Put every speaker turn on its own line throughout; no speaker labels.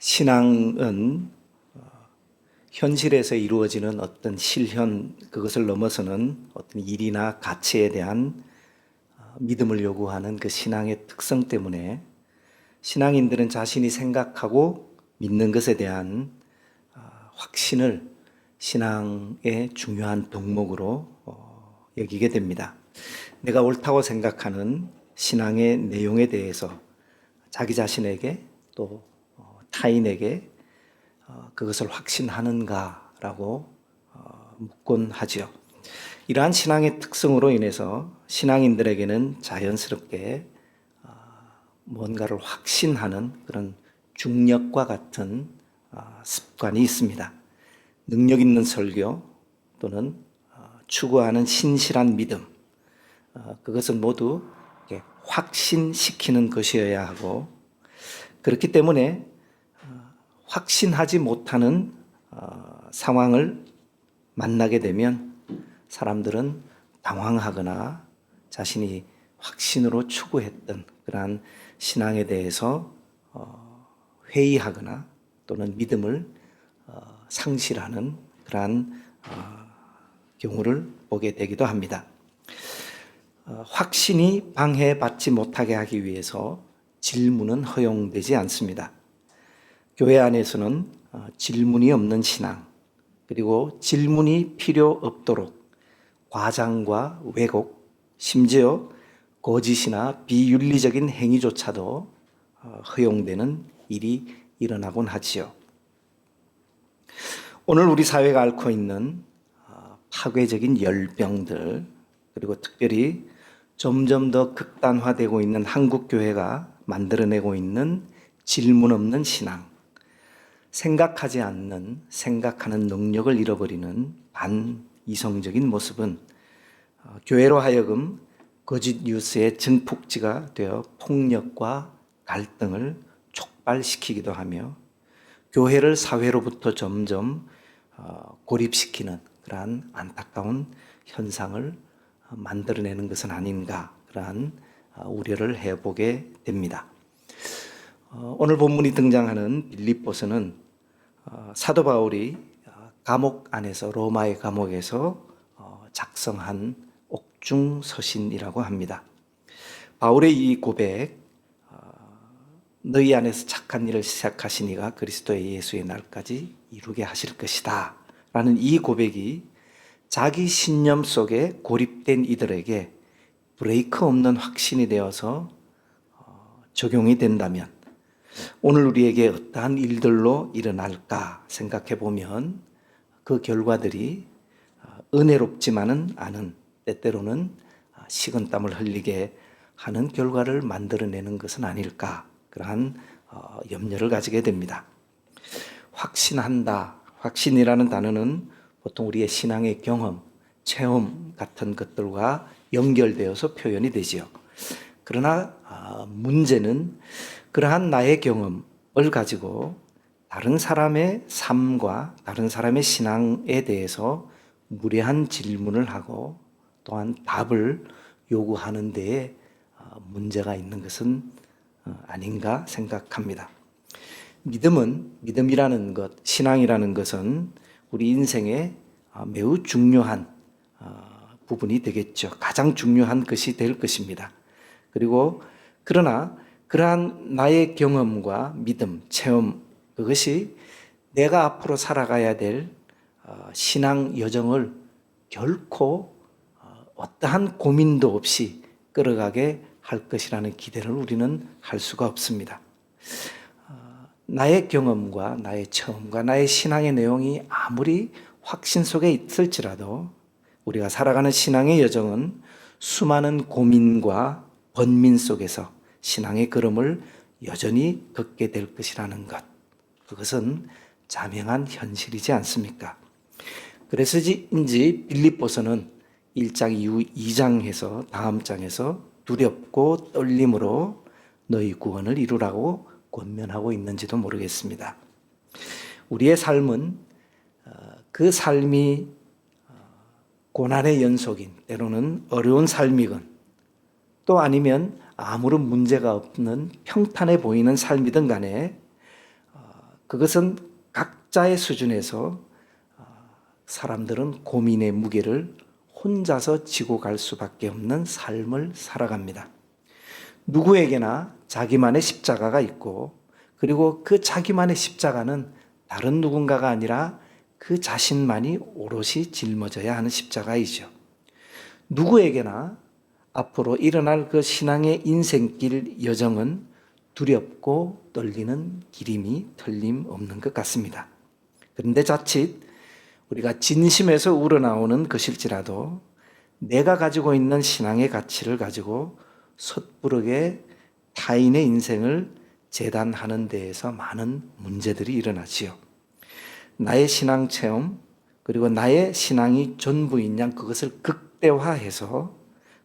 신앙은 어, 현실에서 이루어지는 어떤 실현 그것을 넘어서는 어떤 일이나 가치에 대한 어, 믿음을 요구하는 그 신앙의 특성 때문에 신앙인들은 자신이 생각하고 믿는 것에 대한 어, 확신을 신앙의 중요한 덕목으로 어, 여기게 됩니다. 내가 옳다고 생각하는 신앙의 내용에 대해서 자기 자신에게 또 어, 타인에게 어, 그것을 확신하는가라고 어, 묻곤 하지요. 이러한 신앙의 특성으로 인해서 신앙인들에게는 자연스럽게 어, 뭔가를 확신하는 그런 중력과 같은 어, 습관이 있습니다. 능력 있는 설교 또는 어, 추구하는 신실한 믿음 어, 그것은 모두 확신시키는 것이어야 하고 그렇기 때문에 어, 확신하지 못하는 어, 상황을 만나게 되면 사람들은 당황하거나 자신이 확신으로 추구했던 그러한 신앙에 대해서 어, 회의하거나 또는 믿음을 어, 상실하는 그러한 어, 경우를 보게 되기도 합니다. 어, 확신이 방해받지 못하게 하기 위해서 질문은 허용되지 않습니다. 교회 안에서는 어, 질문이 없는 신앙, 그리고 질문이 필요 없도록 과장과 왜곡, 심지어 거짓이나 비윤리적인 행위조차도 어, 허용되는 일이 일어나곤 하지요. 오늘 우리 사회가 앓고 있는 어, 파괴적인 열병들 그리고 특별히 점점 더 극단화되고 있는 한국 교회가 만들어내고 있는 질문 없는 신앙, 생각하지 않는 생각하는 능력을 잃어버리는 반이성적인 모습은 어, 교회로 하여금 거짓 뉴스의 증폭지가 되어 폭력과 갈등을 촉발시키기도 하며 교회를 사회로부터 점점 어, 고립시키는 그러한 안타까운 현상을 어, 만들어내는 것은 아닌가 그러한 어, 우려를 해보게 됩니다. 어, 오늘 본문이 등장하는 빌립보서는 어, 사도 바울이 어, 감옥 안에서 로마의 감옥에서 어, 작성한 옥중 서신이라고 합니다. 바울의 이 고백 너희 안에서 착한 일을 시작하신 이가 그리스도의 예수의 날까지 이루게 하실 것이다. 라는 이 고백이 자기 신념 속에 고립된 이들에게 브레이크 없는 확신이 되어서 어, 적용이 된다면 오늘 우리에게 어떠한 일들로 일어날까 생각해 보면 그 결과들이 어, 은혜롭지만은 않은 때때로는 어, 식은 땀을 흘리게 하는 결과를 만들어내는 것은 아닐까 그러한 어, 염려를 가지게 됩니다. 확신한다. 확신이라는 단어는 보통 우리의 신앙의 경험, 체험 같은 것들과 연결되어서 표현이 되지요. 그러나 아, 문제는 그러한 나의 경험을 가지고 다른 사람의 삶과 다른 사람의 신앙에 대해서 무례한 질문을 하고 또한 답을 요구하는 데에 아, 문제가 있는 것은 어, 아닌가 생각합니다. 믿음은 믿음이라는 것, 신앙이라는 것은 우리 인생의 아, 매우 중요한 아, 부분이 되겠죠. 가장 중요한 것이 될 것입니다. 그리고 그러나 그러한 나의 경험과 믿음, 체험 그것이 내가 앞으로 살아가야 될 어, 신앙 여정을 결코 어, 어떠한 고민도 없이 끌어가게 할 것이라는 기대를 우리는 할 수가 없습니다. 어, 나의 경험과 나의 체험과 나의 신앙의 내용이 아무리 확신 속에 있을지라도 우리가 살아가는 신앙의 여정은 수많은 고민과 번민 속에서 신앙의 걸음을 여전히 걷게 될 것이라는 것. 그것은 자명한 현실이지 않습니까? 그래서인지 빌립보서는 1장 이후 2장에서 다음 장에서 두렵고 떨림으로 너희 구원을 이루라고 권면하고 있는지도 모르겠습니다. 우리의 삶은 어, 그 삶이 어, 고난의 연속인 때로는 어려운 삶이건 또 아니면 아무런 문제가 없는 평탄해 보이는 삶이든 간에 어, 그것은 각자의 수준에서 어, 사람들은 고민의 무게를 혼자서 지고 갈 수밖에 없는 삶을 살아갑니다. 누구에게나 자기만의 십자가가 있고 그리고 그 자기만의 십자가는 다른 누군가가 아니라 그 자신만이 오롯이 짊어져야 하는 십자가이죠. 누구에게나 앞으로 일어날 그 신앙의 인생길 여정은 두렵고 떨리는 기림이 틀림없는 것 같습니다. 그런데 자칫 우리가 진심에서 우러나오는 것일지라도 내가 가지고 있는 신앙의 가치를 가지고 섣부르게 타인의 인생을 재단하는 데에서 많은 문제들이 일어나지요. 나의 신앙 체험 그리고 나의 신앙이 전부인 양 그것을 극대화해서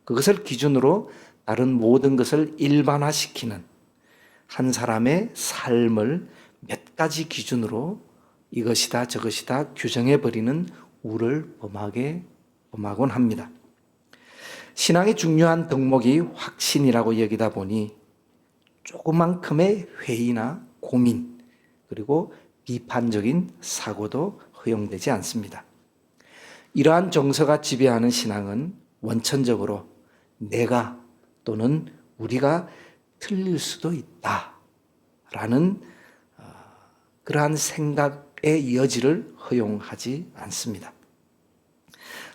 그것을 기준으로 다른 모든 것을 일반화시키는 한 사람의 삶을 몇 가지 기준으로 이것이다 저것이다 규정해 버리는 우를 범하게 범하곤 합니다. 신앙의 중요한 덕목이 확신이라고 여기다 보니 조그만큼의 회의나 고민 그리고 비판적인 사고도 허용되지 않습니다. 이러한 정서가 지배하는 신앙은 원천적으로 내가 또는 우리가 틀릴 수도 있다 라는 어, 그러한 생각의 여지를 허용하지 않습니다.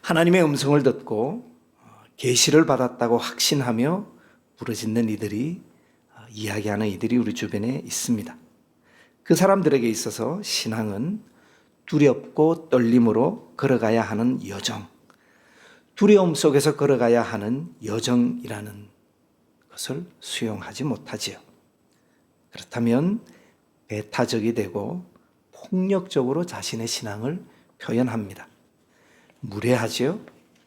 하나님의 음성을 듣고 어, 계시를 받았다고 확신하며 부르짖는 이들이 어, 이야기하는 이들이 우리 주변에 있습니다. 그 사람들에게 있어서 신앙은 두렵고 떨림으로 걸어가야 하는 여정, 두려움 속에서 걸어가야 하는 여정이라는 것을 수용하지 못하지요. 그렇다면 배타적이 되고 폭력적으로 자신의 신앙을 표현합니다. 무례하지요.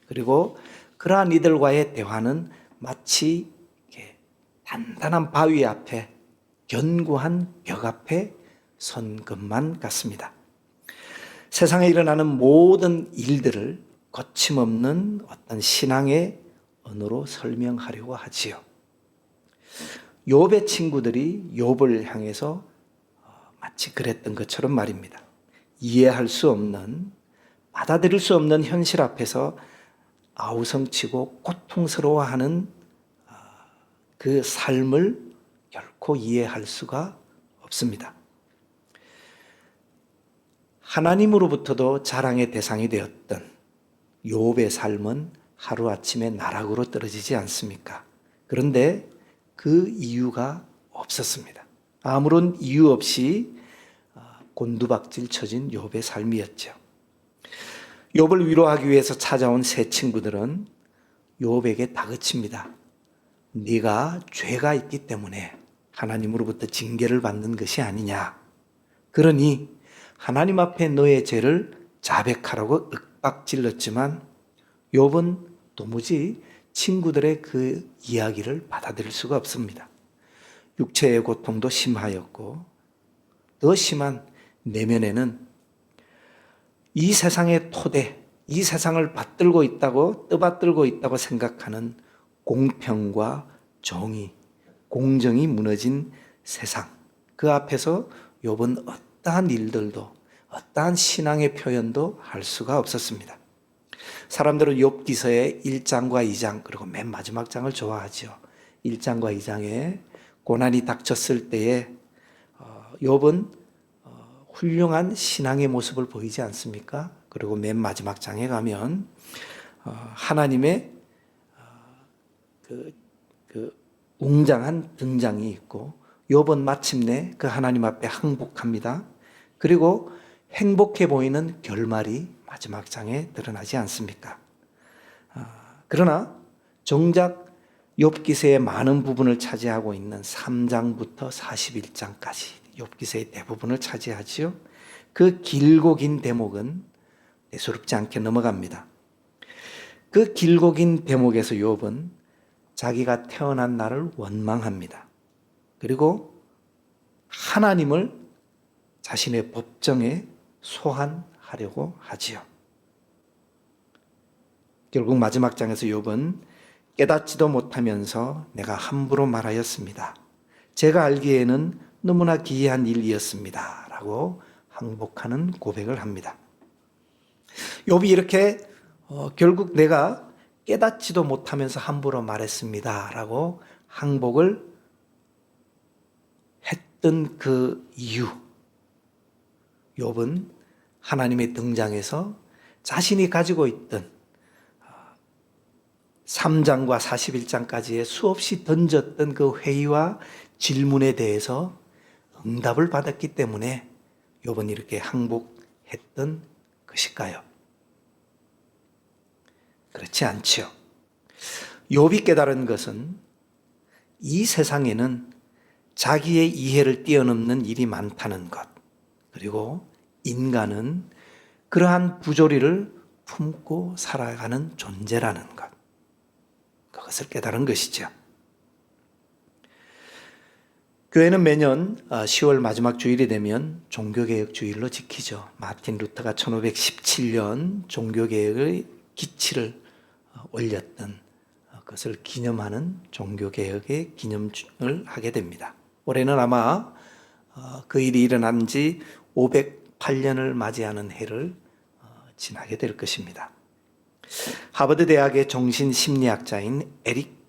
그리고 그러한 이들과의 대화는 마치 단단한 바위 앞에 견고한 벽 앞에 선 것만 같습니다. 세상에 일어나는 모든 일들을 거침없는 어떤 신앙의 언어로 설명하려고 하지요. 욥의 친구들이 욥을 향해서 어, 마치 그랬던 것처럼 말입니다. 이해할 수 없는 받아들일 수 없는 현실 앞에서 아우성치고 고통스러워하는 어, 그 삶을 결코 이해할 수가 없습니다. 하나님으로부터도 자랑의 대상이 되었던 욥의 삶은 하루아침에 나락으로 떨어지지 않습니까? 그런데 그 이유가 없었습니다. 아무런 이유 없이 아, 곤두박질 쳐진 욥의 삶이었죠. 욥을 위로하기 위해서 찾아온 세 친구들은 욥에게 다그칩니다. 네가 죄가 있기 때문에 하나님으로부터 징계를 받는 것이 아니냐. 그러니 하나님 앞에 너의 죄를 자백하라고 윽박질렀지만 욥은 도무지 친구들의 그 이야기를 받아들일 수가 없습니다. 육체의 고통도 심하였고 더 심한 내면에는 이 세상의 토대, 이 세상을 받들고 있다고 떠받들고 있다고 생각하는 공평과 정의, 공정이 무너진 세상 그 앞에서 욥은 어떠한 일들도 어떠한 신앙의 표현도 할 수가 없었습니다. 사람들은 욥 기서의 1장과 2장 그리고 맨 마지막 장을 좋아하죠. 1장과 2장에 고난이 닥쳤을 때에 어, 욥은 어, 훌륭한 신앙의 모습을 보이지 않습니까? 그리고 맨 마지막 장에 가면 어, 하나님의 그, 그 웅장한 등장이 있고 욥은 마침내 그 하나님 앞에 항복합니다. 그리고 행복해 보이는 결말이 마지막 장에 드러나지 않습니까? 아, 그러나 정작 욥기서의 많은 부분을 차지하고 있는 3장부터 41장까지 욥기서의 대부분을 차지하지요. 그 길고 긴 대목은 대수롭지 않게 넘어갑니다. 그 길고 긴 대목에서 욥은 자기가 태어난 날을 원망합니다. 그리고 하나님을 자신의 법정에 소환하려고 하지요. 결국 마지막 장에서 욥은 깨닫지도 못하면서 내가 함부로 말하였습니다. 제가 알기에는 너무나 기이한 일이었습니다. 라고 항복하는 고백을 합니다. 욥이 이렇게 어, 결국 내가 깨닫지도 못하면서 함부로 말했습니다. 라고 항복을 했던 그 이유. 욥은 하나님의 등장에서 자신이 가지고 있던 3장과 41장까지의 수없이 던졌던 그 회의와 질문에 대해서 응답을 받았기 때문에 욥은 이렇게 항복했던 것일까요? 그렇지 않지요. 욥이 깨달은 것은 이 세상에는 자기의 이해를 뛰어넘는 일이 많다는 것. 그리고 인간은 그러한 부조리를 품고 살아가는 존재라는 것. 그것을 깨달은 것이죠. 교회는 매년 10월 마지막 주일이 되면 종교개혁 주일로 지키죠. 마틴 루터가 1517년 종교개혁의 기치를 어, 올렸던 어, 것을 기념하는 종교개혁의 기념을 하게 됩니다. 올해는 아마 어, 그 일이 일어난 지 508년을 맞이하는 해를 지나게 될 것입니다. 하버드 대학의 정신심리학자인 에릭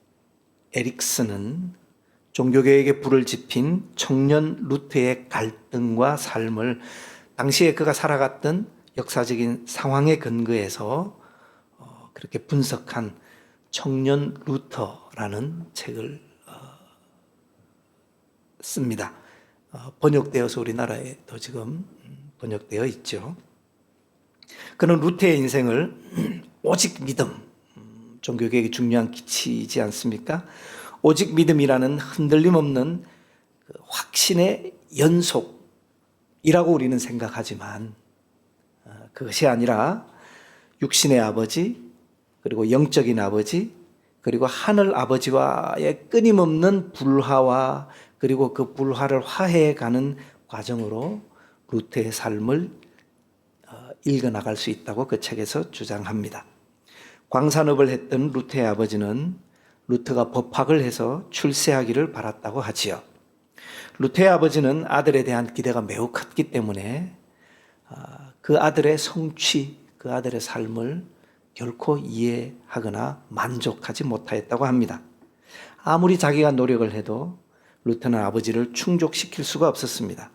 에릭슨은 종교개혁에 불을 지핀 청년 루트의 갈등과 삶을 당시에 그가 살아갔던 역사적인 상황에 근거해서 어, 그렇게 분석한 청년 루터라는 책을 어, 씁니다. 어, 번역되어서 우리나라에도 지금 번역되어 있죠. 그는 루테의 인생을 오직 믿음, 음, 종교개혁이 중요한 기치이지 않습니까? 오직 믿음이라는 흔들림 없는 그 확신의 연속이라고 우리는 생각하지만 어, 그것이 아니라 육신의 아버지 그리고 영적인 아버지 그리고 하늘 아버지와의 끊임없는 불화와 그리고 그 불화를 화해해 가는 과정으로 루트의 삶을 어, 읽어 나갈 수 있다고 그 책에서 주장합니다. 광산업을 했던 루트의 아버지는 루트가 법학을 해서 출세하기를 바랐다고 하지요. 루트의 아버지는 아들에 대한 기대가 매우 컸기 때문에 아, 그 아들의 성취, 그 아들의 삶을 결코 이해하거나 만족하지 못하였다고 합니다. 아무리 자기가 노력을 해도 루트는 아버지를 충족시킬 수가 없었습니다.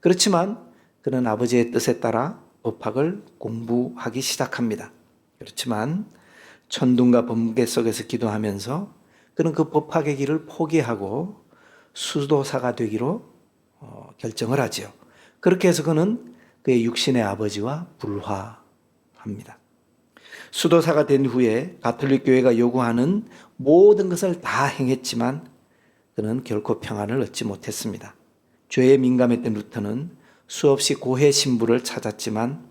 그렇지만 그는 아버지의 뜻에 따라 법학을 공부하기 시작합니다. 그렇지만 천둥과 번개 속에서 기도하면서 그는 그 법학의 길을 포기하고 수도사가 되기로 어, 결정을 하지요. 그렇게 해서 그는 그의 육신의 아버지와 불화합니다. 수도사가 된 후에 가톨릭 교회가 요구하는 모든 것을 다 행했지만 그는 결코 평안을 얻지 못했습니다. 죄에 민감했던 루터는 수없이 고해 신부를 찾았지만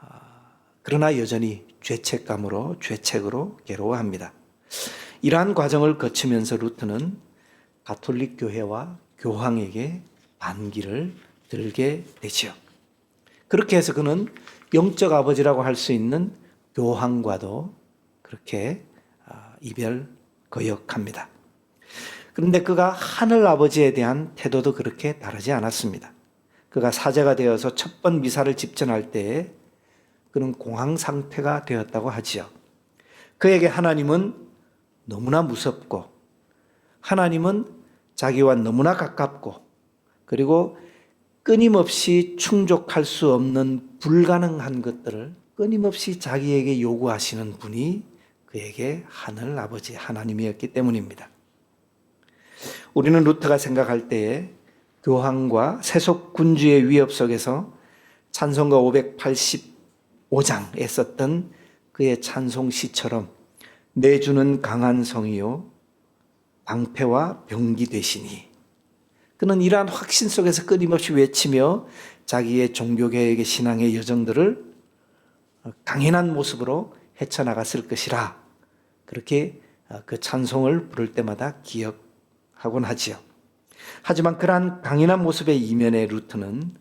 아, 그러나 여전히 죄책감으로 죄책으로 괴로워합니다. 이러한 과정을 거치면서 루트는 가톨릭 교회와 교황에게 반기를 들게 되지요. 그렇게 해서 그는 영적 아버지라고 할 수 있는 교황과도 그렇게 아, 이별 거역합니다. 그런데 그가 하늘 아버지에 대한 태도도 그렇게 다르지 않았습니다. 그가 사제가 되어서 첫 번 미사를 집전할 때에 그는 공황 상태가 되었다고 하지요. 그에게 하나님은 너무나 무섭고 하나님은 자기와 너무나 가깝고 그리고 끊임없이 충족할 수 없는 불가능한 것들을 끊임없이 자기에게 요구하시는 분이 그에게 하늘 아버지 하나님이었기 때문입니다. 우리는 루트가 생각할 때에 교황과 세속 군주의 위협 속에서 찬송가 580 5장에 썼던 그의 찬송 시처럼 내 주는 강한 성이요 방패와 병기 되시니. 그는 이러한 확신 속에서 끊임없이 외치며 자기의 종교개혁의 신앙의 여정들을 강인한 모습으로 헤쳐나갔을 것이라 그렇게 그 찬송을 부를 때마다 기억 하곤 하지요. 하지만 그러한 강인한 모습의 이면의 루트는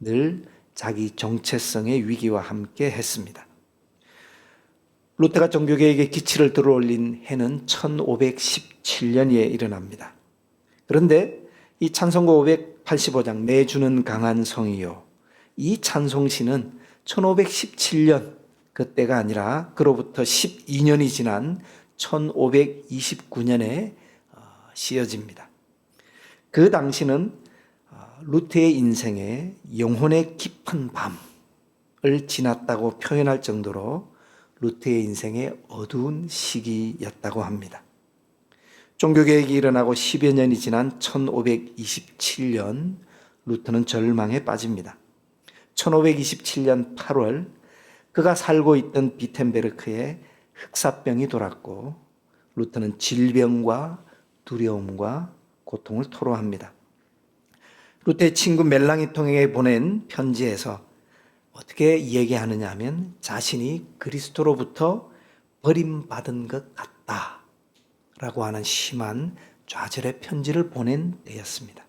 늘 자기 정체성의 위기와 함께 했습니다. 루테가 종교개혁의 기치를 들어올린 해는 1517년에 일어납니다. 그런데 이 찬송가 585장 내주는 강한 성이요. 이 찬송시는 1517년 그때가 아니라 그로부터 12년이 지난 1529년에 어, 시어집니다. 그 당시는 어, 루테의 인생에 영혼의 깊은 밤을 지났다고 표현할 정도로 루테의 인생의 어두운 시기였다고 합니다. 종교개혁이 일어나고 10여 년이 지난 1527년 루터는 절망에 빠집니다. 1527년 8월 그가 살고 있던 비텐베르크에 흑사병이 돌았고 루터는 질병과 두려움과 고통을 토로합니다. 루터의 친구 멜랑이 통에게 보낸 편지에서 어떻게 얘기하느냐 하면 자신이 그리스도로부터 버림받은 것 같다 라고 하는 심한 좌절의 편지를 보낸 때였습니다.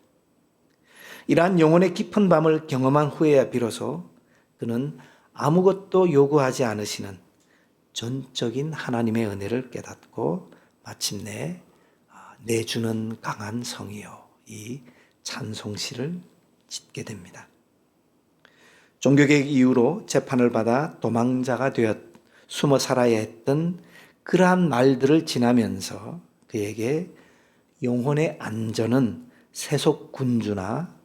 이러한 영혼의 깊은 밤을 경험한 후에야 비로소 그는 아무것도 요구하지 않으시는 전적인 하나님의 은혜를 깨닫고 마침내 아, 내주는 강한 성이요 이 찬송시를 짓게 됩니다. 종교개혁 이후로 재판을 받아 도망자가 되었 숨어 살아야 했던 그러한 말들을 지나면서 그에게 영혼의 안전은 세속 군주나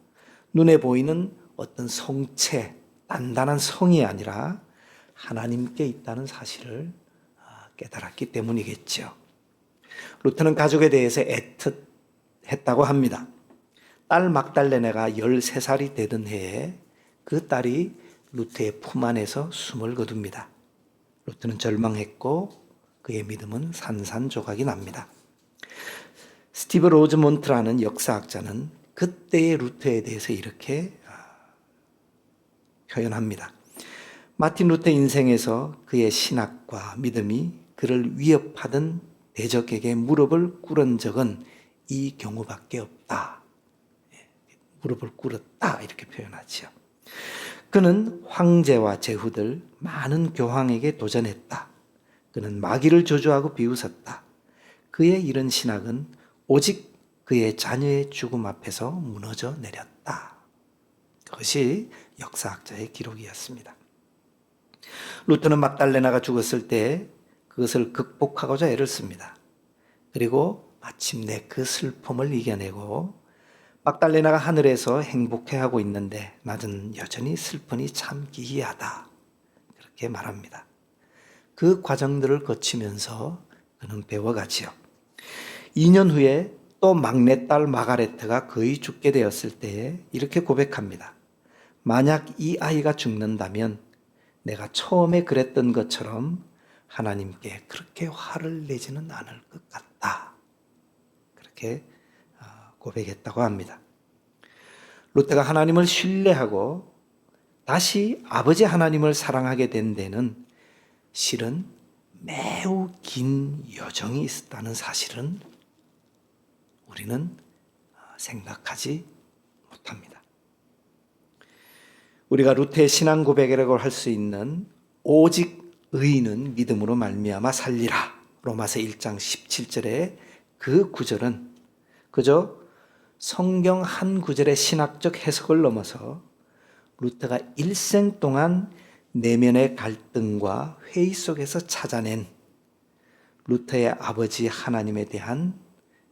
눈에 보이는 어떤 성체, 단단한 성이 아니라 하나님께 있다는 사실을 아, 깨달았기 때문이겠죠. 루터는 가족에 대해서 애틋했다고 합니다. 딸 막달레네가 13살이 되던 해에 그 딸이 루터의 품 안에서 숨을 거둡니다. 루터는 절망했고 그의 믿음은 산산조각이 납니다. 스티브 로즈몬트라는 역사학자는 그때의 루터에 대해서 이렇게 아, 표현합니다. 마틴 루터 인생에서 그의 신학과 믿음이 그를 위협하던 대적에게 무릎을 꿇은 적은 이 경우밖에 없다. 예, 무릎을 꿇었다 이렇게 표현하지요. 그는 황제와 제후들 많은 교황에게 도전했다. 그는 마귀를 저주하고 비웃었다. 그의 이런 신학은 오직 그의 자녀의 죽음 앞에서 무너져 내렸다. 그것이 역사학자의 기록이었습니다. 루터는 막달레나가 죽었을 때 그것을 극복하고자 애를 씁니다. 그리고 마침내 그 슬픔을 이겨내고 막달레나가 하늘에서 행복해하고 있는데 나는 여전히 슬프니 참 기이하다. 그렇게 말합니다. 그 과정들을 거치면서 그는 배워가지요. 2년 후에 또 막내딸 마가레트가 거의 죽게 되었을 때에 이렇게 고백합니다. 만약 이 아이가 죽는다면 내가 처음에 그랬던 것처럼 하나님께 그렇게 화를 내지는 않을 것 같다. 그렇게 어, 고백했다고 합니다. 루테가 하나님을 신뢰하고 다시 아버지 하나님을 사랑하게 된 데는 실은 매우 긴 여정이 있었다는 사실은 우리는 생각하지 못합니다. 우리가 루테의 신앙 고백이라고 할 수 있는 오직 의인은 믿음으로 말미암아 살리라. 로마서 1장 17절의 그 구절은 그저 성경 한 구절의 신학적 해석을 넘어서 루터가 일생 동안 내면의 갈등과 회의 속에서 찾아낸 루터의 아버지 하나님에 대한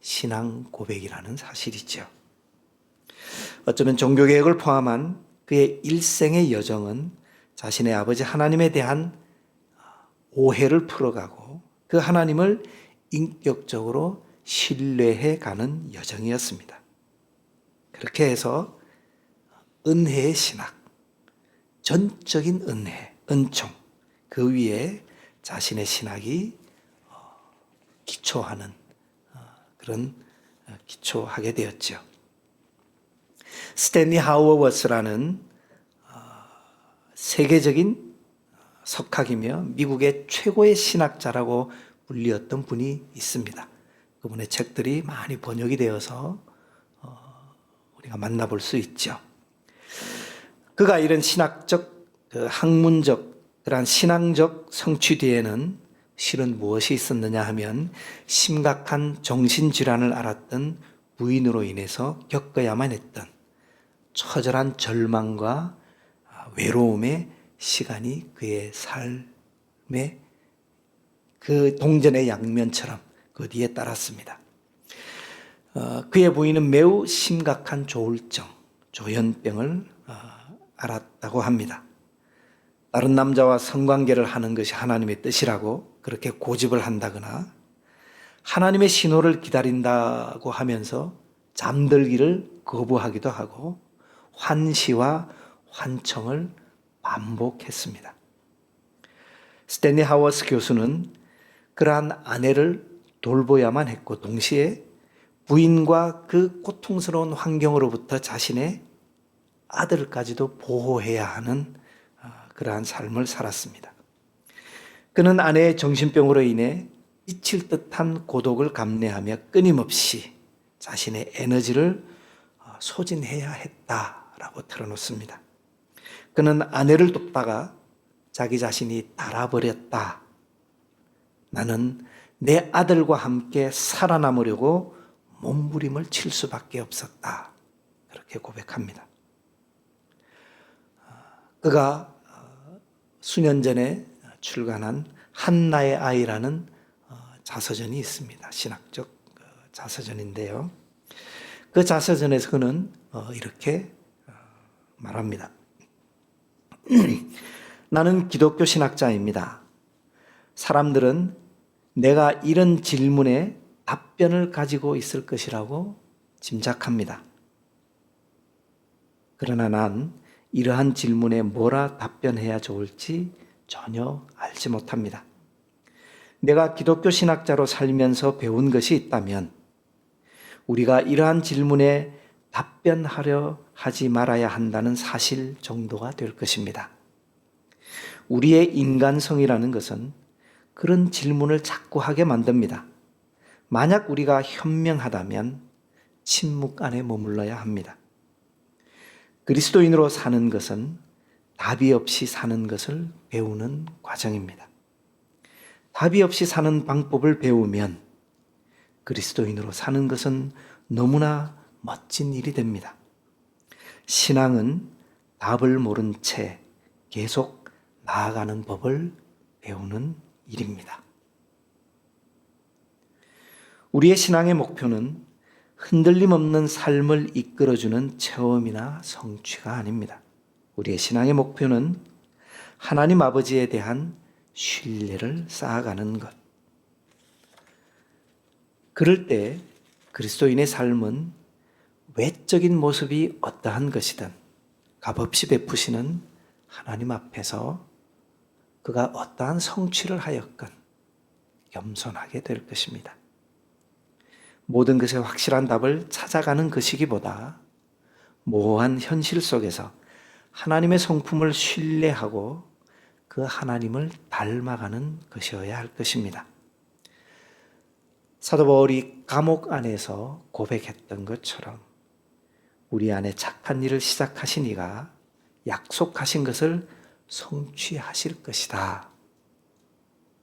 신앙 고백이라는 사실이죠. 어쩌면 종교개혁을 포함한 그의 일생의 여정은 자신의 아버지 하나님에 대한 오해를 풀어가고 그 하나님을 인격적으로 신뢰해 가는 여정이었습니다. 그렇게 해서 은혜의 신학, 전적인 은혜, 은총, 그 위에 자신의 신학이 어, 기초하는 어, 그런 어, 기초하게 되었죠. 스탠리 하워워스라는 세계적인 석학이며 미국의 최고의 신학자라고 불리었던 분이 있습니다. 그분의 책들이 많이 번역이 되어서 우리가 만나볼 수 있죠. 그가 이런 신학적, 그 학문적, 그러한 신앙적 성취 뒤에는 실은 무엇이 있었느냐 하면 심각한 정신질환을 앓았던 부인으로 인해서 겪어야만 했던 처절한 절망과 외로움의 시간이 그의 삶의 그 동전의 양면처럼 그 뒤에 따랐습니다. 어, 그의 부인은 매우 심각한 조울증, 조현병을 어, 앓았다고 합니다. 다른 남자와 성관계를 하는 것이 하나님의 뜻이라고 그렇게 고집을 한다거나 하나님의 신호를 기다린다고 하면서 잠들기를 거부하기도 하고 환시와 환청을 반복했습니다. 스탠리 하워스 교수는 그러한 아내를 돌보야만 했고 동시에 부인과 그 고통스러운 환경으로부터 자신의 아들까지도 보호해야 하는 아, 그러한 삶을 살았습니다. 그는 아내의 정신병으로 인해 미칠 듯한 고독을 감내하며 끊임없이 자신의 에너지를 어, 소진해야 했다라고 털어놓습니다. 그는 아내를 돕다가 자기 자신이 달아버렸다. 나는 내 아들과 함께 살아남으려고 몸부림을 칠 수밖에 없었다. 그렇게 고백합니다. 그가 어, 수년 전에 출간한 한나의 아이라는 어, 자서전이 있습니다. 신학적 어, 자서전인데요. 그 자서전에서 그는 이렇게 말합니다. 나는 기독교 신학자입니다. 사람들은 내가 이런 질문에 답변을 가지고 있을 것이라고 짐작합니다. 그러나 난 이러한 질문에 뭐라 답변해야 좋을지 전혀 알지 못합니다. 내가 기독교 신학자로 살면서 배운 것이 있다면 우리가 이러한 질문에 답변하려 하지 말아야 한다는 사실 정도가 될 것입니다. 우리의 인간성이라는 것은 그런 질문을 자꾸 하게 만듭니다. 만약 우리가 현명하다면 침묵 안에 머물러야 합니다. 그리스도인으로 사는 것은 답이 없이 사는 것을 배우는 과정입니다. 답이 없이 사는 방법을 배우면 그리스도인으로 사는 것은 너무나 멋진 일이 됩니다. 신앙은 답을 모른 채 계속 나아가는 법을 배우는 일입니다. 우리의 신앙의 목표는 흔들림 없는 삶을 이끌어주는 체험이나 성취가 아닙니다. 우리의 신앙의 목표는 하나님 아버지에 대한 신뢰를 쌓아가는 것. 그럴 때 그리스도인의 삶은 외적인 모습이 어떠한 것이든 값없이 베푸시는 하나님 앞에서 그가 어떠한 성취를 하였건 겸손하게 될 것입니다. 모든 것에 확실한 답을 찾아가는 것이기보다 모호한 현실 속에서 하나님의 성품을 신뢰하고 그 하나님을 닮아가는 것이어야 할 것입니다. 사도 바울이 감옥 안에서 고백했던 것처럼 우리 안에 착한 일을 시작하신 이가 약속하신 것을 성취하실 것이다.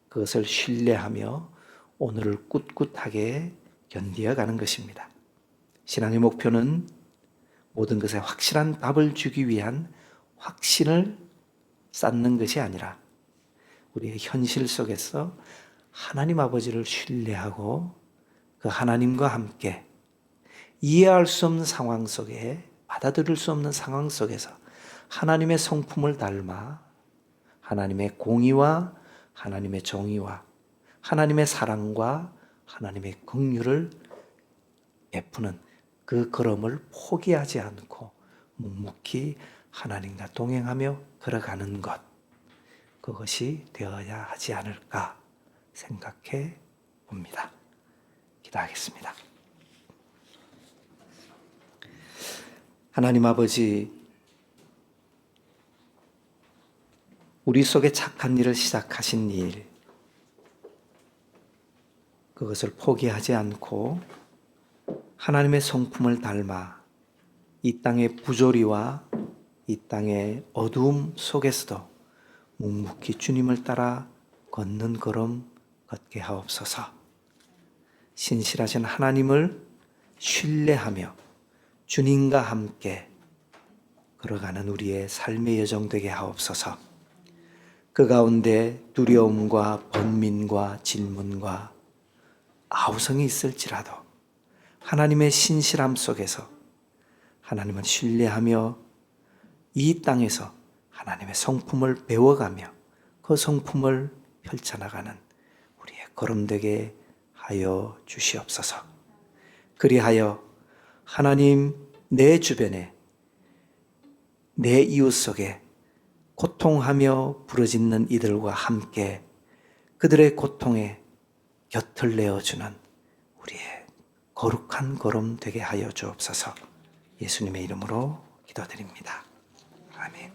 그것을 신뢰하며 오늘을 꿋꿋하게 견디어 가는 것입니다. 신앙의 목표는 모든 것에 확실한 답을 주기 위한 확신을 쌓는 것이 아니라 우리의 현실 속에서 하나님 아버지를 신뢰하고 그 하나님과 함께 이해할 수 없는 상황 속에 받아들일 수 없는 상황 속에서 하나님의 성품을 닮아 하나님의 공의와 하나님의 정의와 하나님의 사랑과 하나님의 긍휼을 베푸는 그 걸음을 포기하지 않고 묵묵히 하나님과 동행하며 걸어가는 것 그것이 되어야 하지 않을까 생각해 봅니다. 기도하겠습니다. 하나님 아버지 우리 속에 착한 일을 시작하신 일 그것을 포기하지 않고 하나님의 성품을 닮아 이 땅의 부조리와 이 땅의 어두움 속에서도 묵묵히 주님을 따라 걷는 걸음 얻게 하옵소서. 신실하신 하나님을 신뢰하며 주님과 함께 걸어가는 우리의 삶의 여정 되게 하옵소서. 그 가운데 두려움과 번민과 질문과 아우성이 있을지라도 하나님의 신실함 속에서 하나님을 신뢰하며 이 땅에서 하나님의 성품을 배워가며 그 성품을 펼쳐나가는 우리의 걸음 되게 하여 주시옵소서. 그리하여 하나님 내 주변에 내 이웃 속에 고통하며 부러짓는 이들과 함께 그들의 고통에 곁을 내어주는 우리의 거룩한 걸음 되게 하여 주옵소서 예수님의 이름으로 기도드립니다. 아멘.